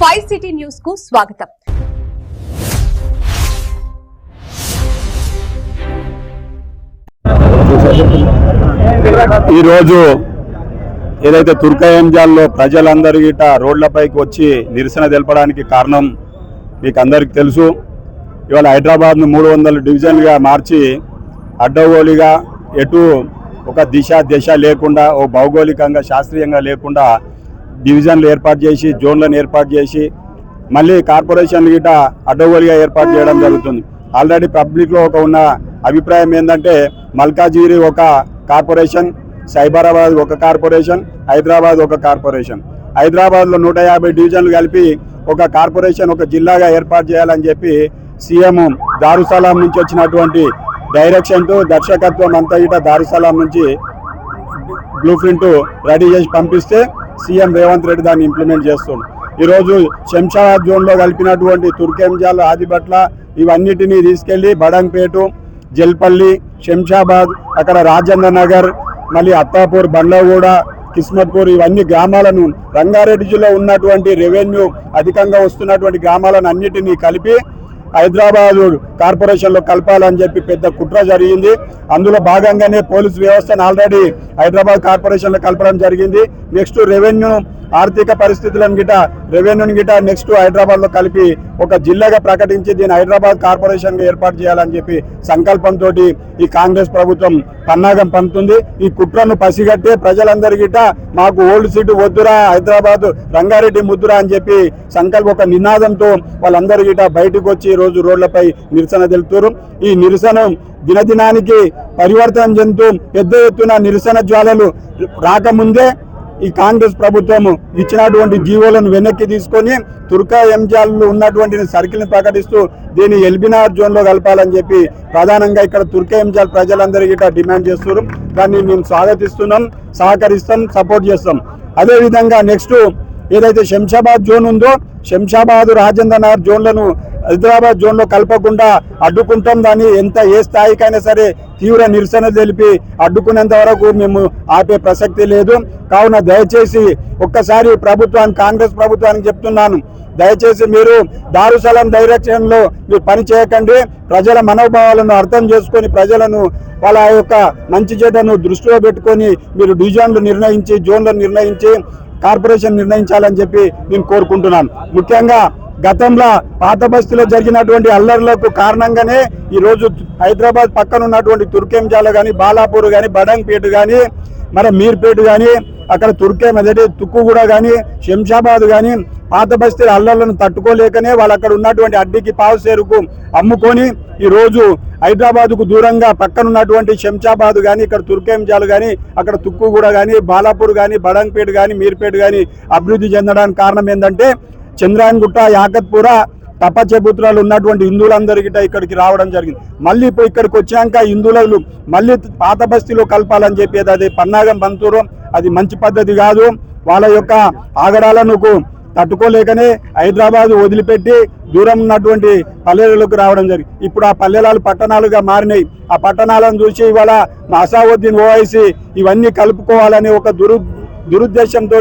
Five city న్యూస్కు స్వాగతం. ఈరోజు ఏదైతే తుర్కయంజాల్లో ప్రజలందరూ గిట రోడ్లపైకి వచ్చి నిరసన తెలపడానికి కారణం మీకు అందరికీ తెలుసు. ఇవాళ హైదరాబాద్ను మూడు వందల డివిజన్గా మార్చి అడ్డగోలుగా ఎటు ఒక దిశ దిశ లేకుండా ఓ భౌగోళికంగా శాస్త్రీయంగా లేకుండా డివిజన్లు ఏర్పాటు చేసి జోన్లను ఏర్పాటు చేసి మళ్ళీ కార్పొరేషన్ గిట అడ్డగోలుగా ఏర్పాటు చేయడం జరుగుతుంది. ఆల్రెడీ పబ్లిక్లో ఒక ఉన్న అభిప్రాయం ఏంటంటే మల్కాజిగిరి ఒక కార్పొరేషన్ సైబరాబాద్ ఒక కార్పొరేషన్ హైదరాబాద్ ఒక కార్పొరేషన్. హైదరాబాద్లో నూట యాభై డివిజన్లు కలిపి ఒక కార్పొరేషన్ ఒక జిల్లాగా ఏర్పాటు చేయాలని చెప్పి సీఎం దారుసలాం నుంచి వచ్చినటువంటి డైరెక్షన్తో దర్శకత్వం అంతా ఇట దారుసలాం నుంచి బ్లూ ప్రింట్ రెడీ చేసి పంపిస్తే సీఎం రేవంత్ రెడ్డి దాన్ని ఇంప్లిమెంట్ చేస్తుండు. ఈరోజు శంషాబాద్ జోన్లో కలిపినటువంటి తుర్కెంజాల్ ఆదిబట్ల ఇవన్నిటినీ తీసుకెళ్ళి బడంపేటు జల్పల్లి శంషాబాద్ అక్కడ రాజేంద్ర నగర్ మళ్ళీ అత్తాపూర్ బండ్లగూడ కిస్మత్పూర్ ఇవన్నీ గ్రామాలను రంగారెడ్డి జిల్లా ఉన్నటువంటి రెవెన్యూ అధికంగా వస్తున్నటువంటి గ్రామాలను అన్నిటినీ కలిపి హైదరాబాద్ కార్పొరేషన్లో కలపాలని చెప్పి పెద్ద కుట్ర జరిగింది. అందులో భాగంగానే పోలీస్ వ్యవస్థను ఆల్రెడీ హైదరాబాద్ కార్పొరేషన్లో కలపడం జరిగింది. నెక్స్ట్ రెవెన్యూ ఆర్థిక పరిస్థితులను గిట రెవెన్యూని గిట నెక్స్ట్ హైదరాబాద్లో కలిపి ఒక జిల్లాగా ప్రకటించి దీన్ని హైదరాబాద్ కార్పొరేషన్గా ఏర్పాటు చేయాలని చెప్పి సంకల్పంతో ఈ కాంగ్రెస్ ప్రభుత్వం పన్నాగం పంపుతుంది. ఈ కుట్రను పసిగట్టే ప్రజలందరి గిట మాకు ఓల్డ్ సిటీ వద్దురా హైదరాబాద్ రంగారెడ్డి ముద్దురా అని చెప్పి సంకల్ప ఒక నినాదంతో వాళ్ళందరి గిట బయటకు వచ్చి ఈ రోజు రోడ్లపై నిరసన తెలుపుతారు. ఈ నిరసన దినదినానికి పరివర్తన చెందుతూ పెద్ద ఎత్తున నిరసన జ్వాలలు రాకముందే ఈ కాంగ్రెస్ ప్రభుత్వం ఇచ్చినటువంటి జీవోలను వెనక్కి తీసుకొని తుర్కా ఎంజాల్లో ఉన్నటువంటి సర్కిల్ని ప్రకటిస్తూ దీన్ని ఎల్బినార్ జోన్లో కలపాలని చెప్పి ప్రధానంగా ఇక్కడ తుర్కా ఎంజాల్ ప్రజలందరికీ ఇట్లా డిమాండ్ చేస్తున్నారు. దాన్ని మేము స్వాగతిస్తున్నాం సహకరిస్తాం సపోర్ట్ చేస్తాం. అదేవిధంగా నెక్స్ట్ ఏదైతే శంషాబాద్ జోన్ ఉందో శంషాబాద్ రాజేంద్ర నగర్ జోన్లను హైదరాబాద్ జోన్లో కలపకుండా అడ్డుకుంటాం. దాన్ని ఎంత ఏ స్థాయికైనా సరే తీవ్ర నిరసన తెలిపి అడ్డుకునేంత వరకు మేము ఆపే ప్రసక్తి లేదు. కావున దయచేసి ఒక్కసారి ప్రభుత్వానికి కాంగ్రెస్ ప్రభుత్వానికి చెప్తున్నాను. దయచేసి మీరు దారుసలం డైరెక్షన్లో మీరు పని చేయకండి. ప్రజల మనోభావాలను అర్థం చేసుకొని ప్రజలను వాళ్ళ యొక్క మంచి చెడ్డను దృష్టిలో పెట్టుకొని మీరు డివిజన్లు నిర్ణయించి జోన్లు నిర్ణయించి కార్పొరేషన్ నిర్ణయించాలని చెప్పి నేను కోరుకుంటున్నాను. ముఖ్యంగా గతంలో పాత బస్తీలో జరిగినటువంటి అల్లర్లకు కారణంగానే ఈ రోజు హైదరాబాద్ పక్కన ఉన్నటువంటి తుర్కెంజాల కానీ బాలాపూర్ కానీ బడంగ్పేట కానీ మరి మీర్పేట కానీ అక్కడ తుర్కే మెదటి తుక్కుగూడ కానీ శంషాబాద్ కానీ పాత బస్తీల అల్లర్లను తట్టుకోలేకనే వాళ్ళు అక్కడ ఉన్నటువంటి అడ్డికి పావుసేరుకు అమ్ముకొని ఈరోజు హైదరాబాద్కు దూరంగా పక్కన ఉన్నటువంటి శంషాబాద్ కానీ ఇక్కడ తుర్కేంజాలు కానీ అక్కడ తుక్కుగూడ కానీ బాలాపూర్ కానీ బడంగ్పేట కానీ మీర్పేట కానీ అభివృద్ధి చెందడానికి కారణం ఏంటంటే చంద్రాయన్గుట్ట యాకత్పుర తపచబుత్రాలు ఉన్నటువంటి హిందువులందరికీ ఇక్కడికి రావడం జరిగింది. మళ్ళీ ఇప్పుడు ఇక్కడికి వచ్చాక హిందువులు మళ్ళీ పాత బస్తీలో కలపాలని చెప్పేది అది పన్నాగం బంతూరు. అది మంచి పద్ధతి కాదు. వాళ్ళ యొక్క ఆగడాలను తట్టుకోలేకనే హైదరాబాద్ వదిలిపెట్టి దూరం ఉన్నటువంటి పల్లెలకు రావడం జరిగింది. ఇప్పుడు ఆ పల్లెలాలు పట్టణాలుగా మారినాయి. ఆ పట్టణాలను చూసి ఇవాళ మా అసావుద్దీన్ ఓవైసీ ఇవన్నీ కలుపుకోవాలని ఒక దురు దురుద్దేశంతో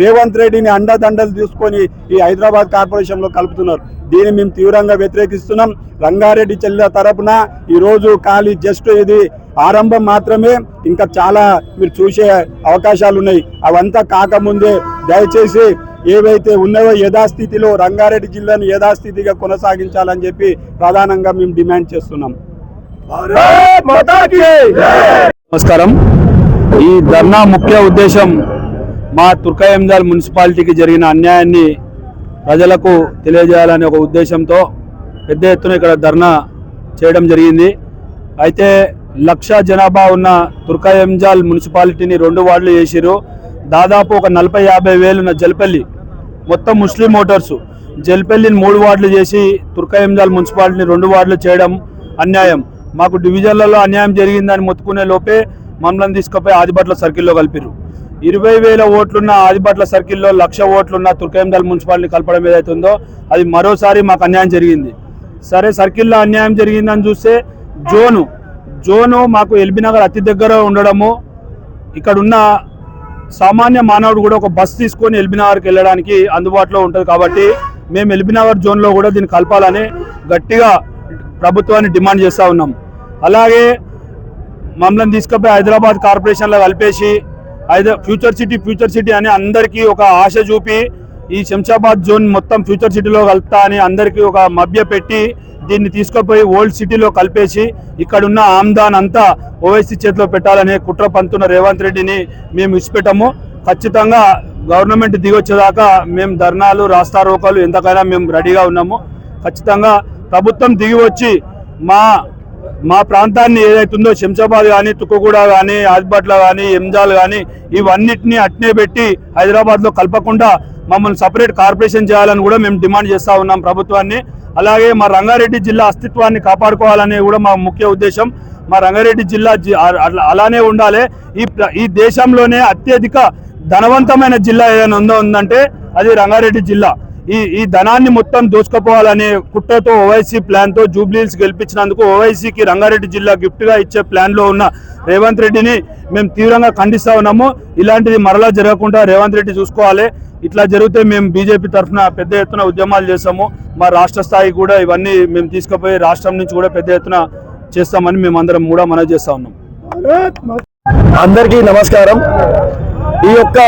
రేవంత్ రెడ్డిని అండదండలు తీసుకొని ఈ హైదరాబాద్ కార్పొరేషన్లో కలుపుతున్నారు. దీన్ని మేము తీవ్రంగా వ్యతిరేకిస్తున్నాం. రంగారెడ్డి చెల్లెల తరపున ఈరోజు ఖాళీ జస్ట్ ఇది ఆరంభం మాత్రమే. ఇంకా చాలా మీరు చూసే అవకాశాలు ఉన్నాయి. అవంతా కాకముందే దయచేసి ఏవైతే ఉన్నాయో యథాస్థితిలో రంగారెడ్డి జిల్లాను యథాస్థితిగా కొనసాగించాలని చెప్పి ప్రధానంగా మేము డిమాండ్ చేస్తున్నాం. నమస్కారం. ఈ ధర్నా ముఖ్య ఉద్దేశం మా తుర్కయంజాల్ మున్సిపాలిటీకి జరిగిన అన్యాయాన్ని ప్రజలకు తెలియజేయాలనే ఒక ఉద్దేశంతో పెద్ద ఎత్తున ఇక్కడ ధర్నా చేయడం జరిగింది. అయితే లక్ష జనాభా ఉన్న తుర్కయంజాల్ మున్సిపాలిటీని రెండు వార్డులు చేసిరు దాదాపు ఒక నలభై యాభై వేలు ఉన్న జల్పల్లి మొత్తం ముస్లిం ఓటర్సు జల్పల్లిని మూడు వార్డులు చేసి తుర్కయంజాల్ మున్సిపాలిటీని రెండు వార్డులు చేయడం అన్యాయం. మాకు డివిజన్లలో అన్యాయం జరిగిందని మొత్తుకునే లోపే మమ్మల్ని తీసుకుపోయి ఆదిబట్ల సర్కిల్లో కలిపిరు ఇరవై వేల ఓట్లున్న ఆదిపట్ల సర్కిల్లో లక్ష ఓట్లున్న తుర్కేందల్ మున్సిపాలిటీ కలపడం ఏదైతే ఉందో అది మరోసారి మాకు అన్యాయం జరిగింది. సరే సర్కిల్లో అన్యాయం జరిగిందని చూస్తే జోను జోను మాకు ఎల్బీ నగర్ అతి దగ్గర ఉండడము ఇక్కడ ఉన్న సామాన్య మానవుడు కూడా ఒక బస్ తీసుకొని ఎల్బీనగర్కి వెళ్ళడానికి అందుబాటులో ఉంటుంది కాబట్టి మేము ఎల్బీనగర్ జోన్లో కూడా దీన్ని కలపాలని గట్టిగా ప్రభుత్వాన్ని డిమాండ్ చేస్తూ ఉన్నాం. అలాగే మమ్మల్ని తీసుకుపోయి హైదరాబాద్ కార్పొరేషన్లో కలిపేసి అయితే ఫ్యూచర్ సిటీ ఫ్యూచర్ సిటీ అని అందరికీ ఒక ఆశ చూపి ఈ శంషాబాద్ జోన్ మొత్తం ఫ్యూచర్ సిటీలో కలుపుతా అని అందరికీ ఒక మభ్య పెట్టి దీన్ని తీసుకుపోయి ఓల్డ్ సిటీలో కలిపేసి ఇక్కడున్న ఆమ్దాన్ అంతా ఓవైసీ చేతిలో పెట్టాలనే కుట్ర పంతున్న రేవంత్ రెడ్డిని మేము ఇచ్చిపెట్టాము ఖచ్చితంగా గవర్నమెంట్ దిగొచ్చేదాకా మేము ధర్నాలు రాస్తారోకాలు ఎంతకైనా మేము రెడీగా ఉన్నాము. ఖచ్చితంగా ప్రభుత్వం దిగి వచ్చి మా మా ప్రాంతాన్ని ఏదైతుందో శంషాబాద్ కానీ తుక్కుగూడ కానీ ఆజ్బట్ల కానీ ఎంజాల్ కానీ ఇవన్నిటిని అట్నే పెట్టి హైదరాబాద్లో కలపకుండా మమ్మల్ని సపరేట్ కార్పొరేషన్ చేయాలని కూడా మేము డిమాండ్ చేస్తూ ఉన్నాం ప్రభుత్వాన్ని. అలాగే మా రంగారెడ్డి జిల్లా అస్తిత్వాన్ని కాపాడుకోవాలనే కూడా మా ముఖ్య ఉద్దేశం. మా రంగారెడ్డి జిల్లా జి- అలానే ఉండాలి. ఈ ఈ దేశంలోనే అత్యధిక ధనవంతమైన జిల్లా ఏదైనా ఉందో ఉందంటే అది రంగారెడ్డి జిల్లా. ఈ ఈ ధనాన్ని మొత్తం దోచుకుపోవాలనే కుట్రతో ఓవైసీ ప్లాన్తో జూబ్లీస్ గెలిపించినందుకు ఓవైసీకి రంగారెడ్డి జిల్లా గిఫ్ట్గా ఇచ్చే ప్లాన్లో ఉన్న రేవంత్ రెడ్డిని మేము తీవ్రంగా ఖండిస్తా ఉన్నాము. ఇలాంటిది మరలా జరగకుండా రేవంత్ రెడ్డి చూసుకోవాలి. ఇట్లా జరిగితే మేము బీజేపీ తరఫున పెద్ద ఎత్తున ఉద్యమాలు చేస్తాము. మా రాష్ట్ర స్థాయి కూడా ఇవన్నీ మేము తీసుకుపోయి రాష్ట్రం నుంచి కూడా పెద్ద ఎత్తున చేస్తామని మేము అందరం కూడా మనవి చేస్తా ఉన్నాం. అందరికీ నమస్కారం. ఈ యొక్క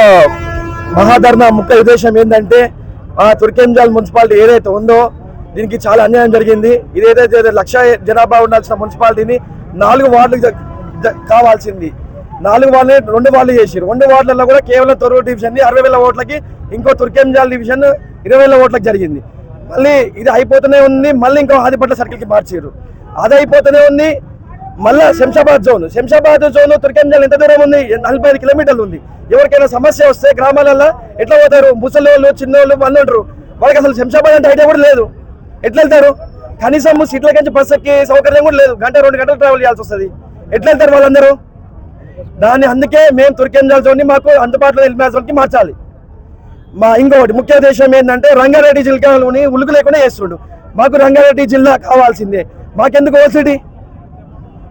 మహాధర్మ ముఖ్య ఉద్దేశం ఏంటంటే తుర్కెంజాల్ మున్సిపాలిటీ ఏదైతే ఉందో దీనికి చాలా అన్యాయం జరిగింది. ఇదేదైతే లక్ష జనాభా ఉండాల్సిన మున్సిపాలిటీని నాలుగు వార్డులు కావాల్సింది. నాలుగు వార్డులు రెండు వార్డులు చేసిరు రెండు వార్డులలో కూడా కేవలం తొరవ డివిజన్ అరవై వేల ఓట్లకి ఇంకో తుర్కెంజాల్ డివిజన్ ఇరవై వేల ఓట్లకు జరిగింది. మళ్ళీ ఇది అయిపోతూనే ఉంది. మళ్ళీ ఇంకో ఆదిపట్ల సర్కిల్కి మార్చారు అది అయిపోతూనే ఉంది. మళ్ళా శంషాబాద్ జోన్. శంషాబాద్ జోన్ తుర్కంజల్ ఎంత దూరం ఉంది? నలభై ఐదు కిలోమీటర్లు ఉంది. ఎవరికైనా సమస్య వస్తే గ్రామాలల్లో ఎట్లా పోతారు? ముసలోళ్ళు చిన్నోళ్ళు వాళ్ళు ఉంటారు వాళ్ళకి అసలు శంషాబాద్ అంటే ఐడియా కూడా లేదు. ఎట్లా వెళ్తారు? కనీసం సీట్ల కంచి బస్సు ఎక్కి సౌకర్యం కూడా లేదు. గంట రెండు గంటలు ట్రావెల్ చేయాల్సి వస్తుంది. ఎట్లా వెళ్తారు వాళ్ళందరూ? దాన్ని అందుకే మేము తుర్కంజల్ జోన్ని మాకు అందుబాటులో వెళ్ళిన జోన్కి మార్చాలి. మా ఇంకొకటి ముఖ్య ఉద్దేశం ఏంటంటే రంగారెడ్డి జిల్లాలోని ఉలుకు లేకుండా చేస్తుండు. మాకు రంగారెడ్డి జిల్లా కావాల్సిందే. మాకెందుకు ఓసిడీ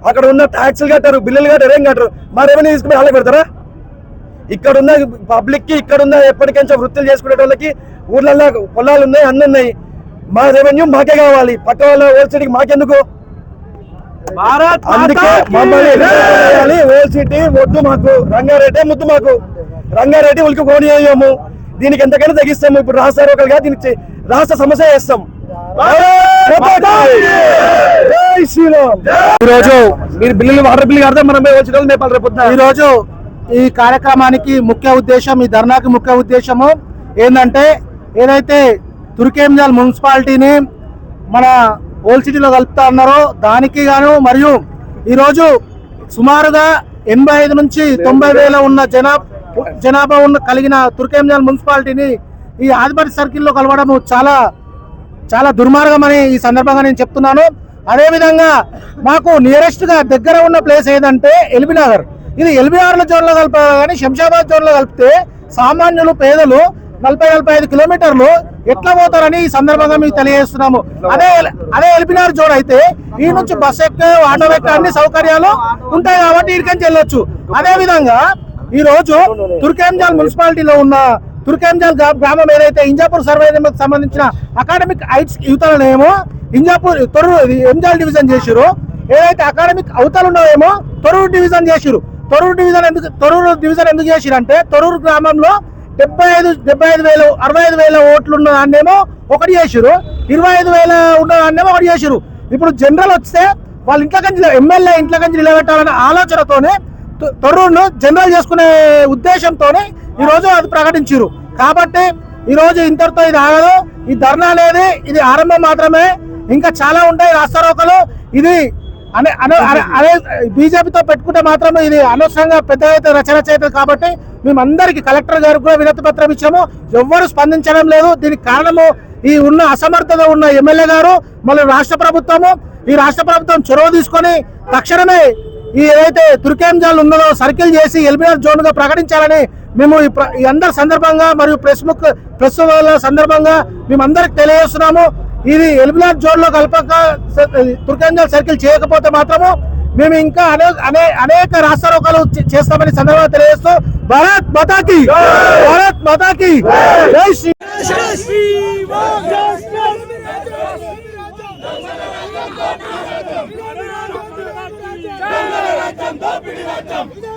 అక్కడ ఉన్న ట్యాక్సులు కట్టారు బిల్లులు కట్టారు ఏం కట్టారు? మా రెవెన్యూ తీసుకుని వాళ్ళకి పెడతారా? ఇక్కడ ఉన్న పబ్లిక్కి ఇక్కడ ఉన్న ఎప్పటికెంచో వృత్తులు చేసుకునే వాళ్ళకి ఊర్లలో పొలాలు ఉన్నాయి అన్ని ఉన్నాయి. మా రెవెన్యూ మాకే కావాలి. పక్క వాళ్ళ ఓల్సిటీకి మాకెందుకు? అందుకే మమ్మల్ని చేయాలి ఓల్డ్ సిటీ వద్దు మాకు. రంగారెడ్డి ముద్దు మాకు. రంగారెడ్డి ఉలికి కోని వేయము దీనికి ఎంతకైనా తగ్గిస్తాము ఇప్పుడు రాస్తారు ఒకరిగా దీనికి రాష్ట్ర సమస్య చేస్తాం. జై శ్రీరామ్ ఈరోజు మీరు బిల్లులు వాటర్ బిల్లు కడితే మనం వచ్చి రోజు నేపాల్ రేపు. ఈ రోజు ఈ కార్యక్రమానికి ముఖ్య ఉద్దేశం ఈ ధర్నాకి ముఖ్య ఉద్దేశము ఏంటంటే ఏదైతే తుర్కేంజాల్ మున్సిపాలిటీని మన ఓల్డ్ సిటీలో కలుపుతా ఉన్నారో దానికి గాను మరియు ఈరోజు సుమారుగా ఎనభై ఐదు నుంచి తొంభై వేల ఉన్న జనాభా జనాభా ఉన్న కలిగిన తుర్కేంజాల్ మున్సిపాలిటీని ఈ ఆదిపతి సర్కిల్లో కలవడము చాలా చాలా దుర్మార్గమని ఈ సందర్భంగా నేను చెప్తున్నాను. అదేవిధంగా మాకు నియరెస్ట్గా దగ్గర ఉన్న ప్లేస్ ఏదంటే ఎల్బీనగర్ ఇది ఎల్బీ జోన్లో కలపాలి కానీ శంషాబాద్ జోన్లో కలిపితే సామాన్యులు పేదలు నలభై నలభై ఐదు కిలోమీటర్లు ఎట్లా పోతారని ఈ సందర్భంగా మీకు తెలియజేస్తున్నాము. అదే అదే ఎల్బీనగర్ జోన్ అయితే ఈ నుంచి బస్ ఎక్క ఆటో ఎక్క అన్ని సౌకర్యాలు ఉంటాయి కాబట్టి ఇక్కడికి వెళ్ళొచ్చు. అదే విధంగా ఈ రోజు తుర్కేంజాల్ మున్సిపాలిటీలో ఉన్న తుర్కేంజాల్ గ్రామం ఏదైతే ఇంజాపూర్ సర్వే సంబంధించిన అకాడమిక్ హైట్స్ యువతలనేమో ఇంజాపూర్ తొరూరు ఎంజాల్ డివిజన్ చేసిరు ఏదైతే అకాడమిక్ అవతలు ఉన్నాయేమో తొరూరు డివిజన్ చేసిరు తొరూరు డివిజన్ ఎందుకు తొరూరు డివిజన్ ఎందుకు చేసిరంటే అంటే గ్రామంలో డెబ్బై ఐదు డెబ్బై ఐదు వేలు అరవై ఐదు వేల ఓట్లు ఉన్న దాన్నేమో ఒకటి చేసిరు ఇరవై ఐదు వేల ఉన్న దాన్నేమో ఒకటి చేసిరు ఇప్పుడు జనరల్ వస్తే వాళ్ళ ఇంట్లో కంచి ఎమ్మెల్యే ఇంట్లో కంచి నిలబెట్టాలనే ఆలోచనతోనే తొ- తొర్రూరును జనరల్ చేసుకునే ఉద్దేశంతోనే ఈ రోజు అది ప్రకటించారు కాబట్టి ఈ రోజు ఇంతటితో ఇది ఆగదు. ఈ ధర్నా అనేది ఇది ఆరంభం మాత్రమే. ఇంకా చాలా ఉంటాయి రాస్తారోకలు ఇది అనే అనే- బీజేపీతో పెట్టుకుంటే మాత్రమే ఇది అనవసరంగా పెద్ద అయితే రచన చేయదు కాబట్టి మేమందరికి కలెక్టర్ గారికి కూడా వినతి పత్రం ఇచ్చాము. ఎవ్వరు స్పందించడం లేదు. దీనికి కారణము ఈ ఉన్న అసమర్థత ఉన్న ఎమ్మెల్యే గారు మళ్ళీ రాష్ట్ర ప్రభుత్వము. ఈ రాష్ట్ర ప్రభుత్వం చొరవ తీసుకొని తక్షణమే ఈ ఏదైతే తుర్కేంజాల్ ఉన్నదో సర్కిల్ చేసి ఎల్బీఆర్ జోన్గా ప్రకటించాలని మేము ఈ అందరి సందర్భంగా మరియు ప్రెస్ ముక్ ప్రెస్ సందర్భంగా మేము అందరికి తెలియజేస్తున్నాము. ఇది ఎలిమినార్ జోన్లో కలపక తుర్కంజల్ సర్కిల్ చేయకపోతే మాత్రము మేము ఇంకా అనే అనేక రాస్తారోకాలు చేస్తామని సందర్భంగా తెలియజేస్తూ భారత్ మతాకి భారత్ మతాకి జై శ్రీ రాజ్యం